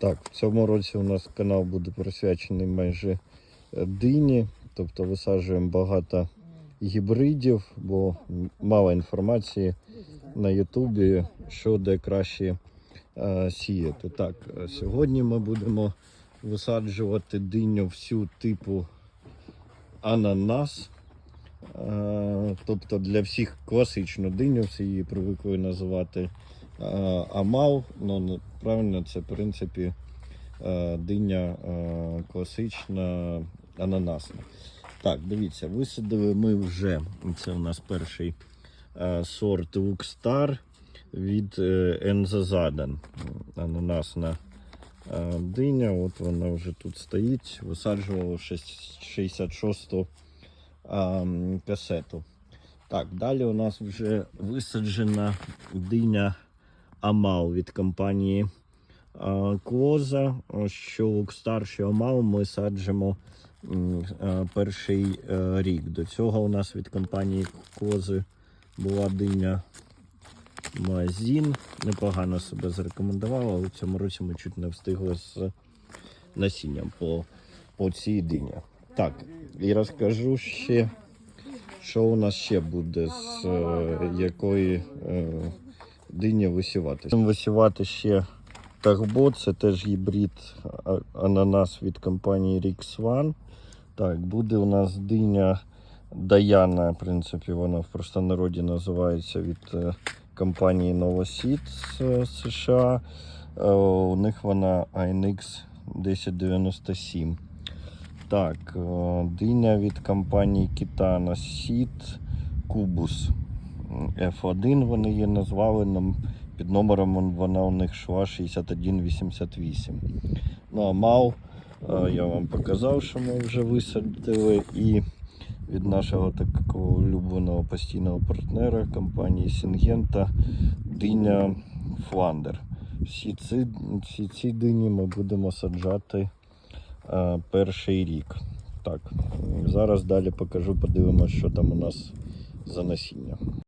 Так, в цьому році у нас канал буде присвячений майже е, дині, тобто висаджуємо багато гібридів, бо мало інформації на Ютубі, що де краще е, сіяти. Так, е, сьогодні ми будемо висаджувати диню всю типу ананас. Е, Тобто для всіх класичну диню, всі її привикли називати амал. Ну, ну, правильно, це в принципі е, диня е, класична ананасна. Так, дивіться, висадили ми вже. Це у нас перший е, сорт Лукстар від е, Ензазаден. Ананасна диня. От вона вже тут стоїть. Висаджували 66-ту ем, касету. Так, далі у нас вже висаджена диня Амал від компанії Клоза. Що що Амал ми саджимо перший е, рік. До цього у нас від компанії Кози була диня Мазін. Непогано себе зарекомендувала, але в цьому році ми чуть не встигли з насінням по, по цій дині. Так, і розкажу ще, що у нас ще буде з е, якої е, дині висівати. Будемо висівати ще Тахбо, це теж гібрид ананас від компанії Rix One. Так, буде у нас диня Даяна, в принципі, вона в простонароді називається від е, компанії Novoseed з е, США. Е, У них вона INX 1097. Так, диня від компанії Kitana Seed Kubus F1 вони її назвали. Під номером вона у них йшла 6188. Ну а мав е, я вам показав, що ми вже висадили. І від нашого такого улюбленого постійного партнера компанії Сінгента диня Фландер. Всі ці, всі ці дині ми будемо саджати е, перший рік. Так, зараз далі покажу, подивимося, що там у нас за насіння.